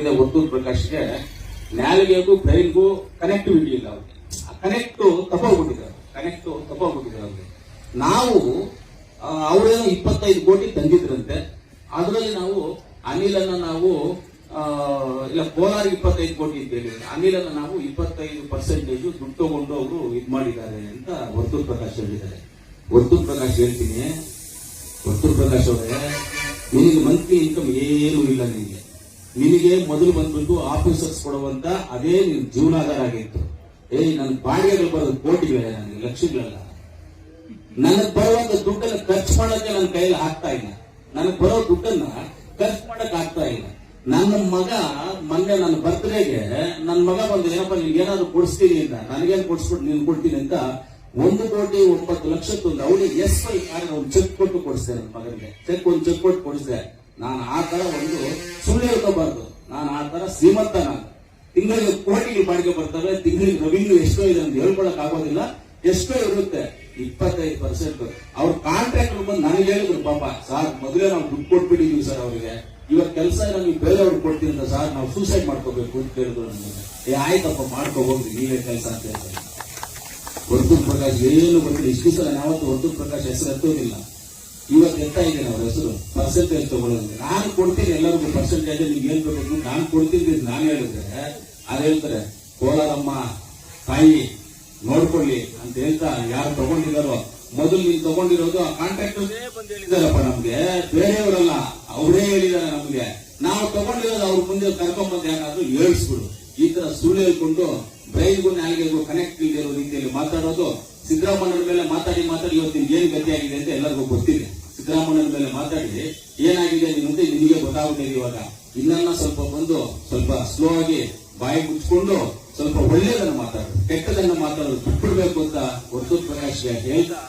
ಏನಾಗ್ಬಿಟ್ಟಿದೆ ಒಂದು ಪ್ರಕಾಶ್ಗೆ ನ್ಯಾಲಿಗೆಗೂ ಬ್ರೈನ್ಗೂ ಕನೆಕ್ಟಿವಿಟಿ ಇಲ್ಲ ಅವ್ರಿಗೆ. ಕನೆಕ್ಟ್ ತಪ್ಪೋಗ್ಬಿಟ್ಟಿದ್ದಾರೆ ಕನೆಕ್ಟ್ ತಪ್ಪೋಗ್ಬಿಟ್ಟಿದ್ದಾರೆ ಅವ್ರಿಗೆ. ನಾವು ಅವರೇನು ಇಪ್ಪತ್ತೈದು ಕೋಟಿ ತಂದಿದ್ರಂತೆ. ಅದರಲ್ಲಿ ನಾವು ಅನಿಲನ್ನ ನಾವು ಇಲ್ಲ, ಕೋಲಾರ ಇಪ್ಪತ್ತೈದು ಕೋಟಿ ಅಂತ ಹೇಳಿ ಅನಿಲನ್ನ ನಾವು ಇಪ್ಪತ್ತೈದು ಪರ್ಸೆಂಟೇಜ್ ದುಡ್ಡು ತಗೊಂಡು ಅವರು ಇದು ಮಾಡಿದ್ದಾರೆ ಅಂತ ವರ್ತೂರ್ ಪ್ರಕಾಶ್ ಹೇಳಿದ್ದಾರೆ. ವರ್ತೂರ್ ಪ್ರಕಾಶ್ ಹೇಳ್ತೀನಿ. ವರ್ತೂರ್ ಪ್ರಕಾಶ್ ಅವರೇ, ನಿನಗೆ ಮಂತ್ಲಿ ಇನ್ಕಮ್ ಏನೂ ಇಲ್ಲ ನಿನಗೆ. ನಿನಗೆ ಮೊದಲು ಬಂದ್ಬಿಟ್ಟು ಆಫೀಸರ್ಸ್ ಕೊಡುವಂತ ಅದೇ ನಿನ್ ಜೀವನಾಧಾರ ಆಗಿತ್ತು. ಏಯ್ ನನ್ನ ಬಾಡಿಗೆಗಳು ಬರೋದು ಕೋಟಿಗಳೇ ನನಗೆ, ಲಕ್ಷಗಳಲ್ಲ. ನನಗೆ ಬರುವಂತ ದುಡ್ಡನ್ನ ಖರ್ಚು ಮಾಡೋಕೆ ನನ್ನ ಕೈಯಲ್ಲಿ ಆಗ್ತಾ ಇಲ್ಲ. ನನಗೆ ಬರೋ ದುಡ್ಡನ್ನ ಖರ್ಚು ಮಾಡಕ್ ಆಗ್ತಾ ಇಲ್ಲ. ನನ್ನ ಮಗ ಮೊನ್ನೆ ನನ್ನ ಬರ್ತ್ಡೇಗೆ ನನ್ನ ಮಗ ಬಂದು ಏನಪ್ಪ ನಿನ್ಗೆ ಏನಾದ್ರು ಕೊಡಿಸ್ತೀನಿ ಅಂತ, ನನಗೇನು ಕೊಡಿಸ್ಬಿಟ್ಟು ನೀನು ಕೊಡ್ತೀನಿ ಅಂತ ಒಂದು ಕೋಟಿ ಒಂಬತ್ತು ಲಕ್ಷ ಒಂದು ಅವನಿಗೆ ಎಸ್ ಐ ಕಾರ್ಡ್ ಒಂದು ಚೆಕ್ ಕೊಟ್ಟು ಕೊಡಿಸಿದೆ ನನ್ನ ಮಗನಿಗೆ. ಚೆಕ್ ಒಂದು ಚೆಕ್ ಕೊಟ್ಟು ಕೊಡಿಸಿದೆ. ನಾನು ಆ ತರ ಒಂದು ಸುಳ್ಳು ಹೇಳ್ಕೋಬಾರ್ದು. ನಾನು ಆ ತರ ಶ್ರೀಮಂತ ನಾನು ತಿಂಗಳಿಗೆ ಕೋಟಿಗೆ ಬಾಡಿಗೆ ಬರ್ತವೆ ತಿಂಗಳಿಗೆ ರೆವಿನ್ಯೂ ಎಷ್ಟೋ ಇದೆ ಅಂತ ಹೇಳ್ಕೊಳಕ್ ಆಗೋದಿಲ್ಲ. ಎಷ್ಟೋ ಇರುತ್ತೆ, ಇಪ್ಪತ್ತೈದು ಪರ್ಸೆಂಟ್ ಅವ್ರ ಕಾಂಟ್ರಾಕ್ಟರ್ ಬಂದು ನನಗೆ ಹೇಳಿದ್ರು, ಪಾಪ, ಸರ್, ಮೊದಲೇ ನಾವು ದುಡ್ಡು ಕೊಟ್ಬಿಟ್ಟಿದೀವಿ ಸರ್ ಅವರಿಗೆ. ಇವಾಗ ಕೆಲಸ ನಮಗೆ ಬೇರೆಯವ್ರಿಗೆ ಕೊಡ್ತೀನಿ ಅಂತ ಸರ್, ನಾವು ಸೂಸೈಡ್ ಮಾಡ್ಕೋಬೇಕು ಅಂತ ಹೇಳಿದ್ರು ನನಗೆ ಏ, ಆಯ್ತಪ್ಪ ಮಾಡ್ಕೋಬಹುದು ನೀವೇ ಕೆಲಸ ಅಂತ ಹೇಳ್ತಾರೆ. ವರ್ತೂರ್ ಪ್ರಕಾಶ್ ಏನು ಬರ್ತೀನಿ ಇಷ್ಟು ಸಲ ಯಾವತ್ತು ವರ್ತೂರ್ ಪ್ರಕಾಶ್ ಹೆಸರು ಎತ್ತೋದಿಲ್ಲ. ಇವತ್ತು ಎತ್ತಾ ಇದ್ದೇನೆ ಅವ್ರ ಹೆಸರು. ಪರ್ಸೆಂಟೇಜ್ ತಗೊಳ್ಳೋದು. ನಾನು ಕೊಡ್ತೀನಿ, ಎಲ್ಲರಿಗೂ ಪರ್ಸೆಂಟೇಜ್, ನಿಮ್ಗೆ ಏನ್ ಬೇಕು ನಾನು ಕೊಡ್ತೀನಿ ನಾನು ಹೇಳಿದ್ರೆ ಅದು ಹೇಳ್ತಾರೆ, ಕೋಲಾರಮ್ಮ, ತಾಯಿ, ನೋಡ್ಕೊಳ್ಳಿ ಅಂತ ಹೇಳ್ತಾ ಯಾರು ತಗೊಂಡಿದಾರೋ ಮೊದಲು ನೀವು ತಗೊಂಡಿರೋದು ಆ ಕಾಂಟ್ರಾಕ್ಟ್ ಬಂದು ಹೇಳಿದಾರಪ್ಪ ನಮ್ಗೆ. ಬೇರೆಯವರಲ್ಲ, ಅವರೇ ಹೇಳಿದಾರೆ ನಮ್ಗೆ. ನಾವು ತಗೊಂಡಿರೋದು ಅವ್ರ ಮುಂದೆ ಕರ್ಕೊಂಡ್ಬಂದು ಯಾರಾದ್ರೂ ಹೇಳ್ಸ್ಬಿಡು. ಈ ತರ ಸುಳ್ಳು ಹೇಳ್ಕೊಂಡು ಬ್ರೈನ್ಗೂ ನಾಲ್ಗೆಗೂ ಕನೆಕ್ಟ್ ಇರೋ ರೀತಿಯಲ್ಲಿ ಮಾತಾಡೋದು, ಸಿದ್ದರಾಮಯ್ಯ ಮೇಲೆ ಮಾತಾಡಿ ಮಾತಾಡಿ ಇವತ್ತು ಏನ್ ಏನು ಗತಿ ಆಗಿದೆ ಅಂತ ಎಲ್ಲರಿಗೂ ಗೊತ್ತಿದೆ. ಸಿದ್ದರಾಮಯ್ಯನ ಮೇಲೆ ಮಾತಾಡಿದೆ ಏನಾಗಿದೆ ನಿಮಗೆ ನಿಮಗೆ ಗೊತ್ತಾಗುತ್ತೆ ಇವಾಗ. ಇನ್ನನ್ನ ಸ್ವಲ್ಪ ಬಂದು ಸ್ವಲ್ಪ ಸ್ಲೋ ಆಗಿ ಬಾಯಿ ಮುಚ್ಕೊಂಡು ಸ್ವಲ್ಪ ಒಳ್ಳೆಯದನ್ನು ಮಾತಾಡೋದು ಕೆಟ್ಟದನ್ನು ಮಾತಾಡೋದು ಬಿಟ್ಬಿಡ್ಬೇಕು ಅಂತ ವರ್ತೂರ್ ಪ್ರಕಾಶ್ ಹೇಳ್ತಾ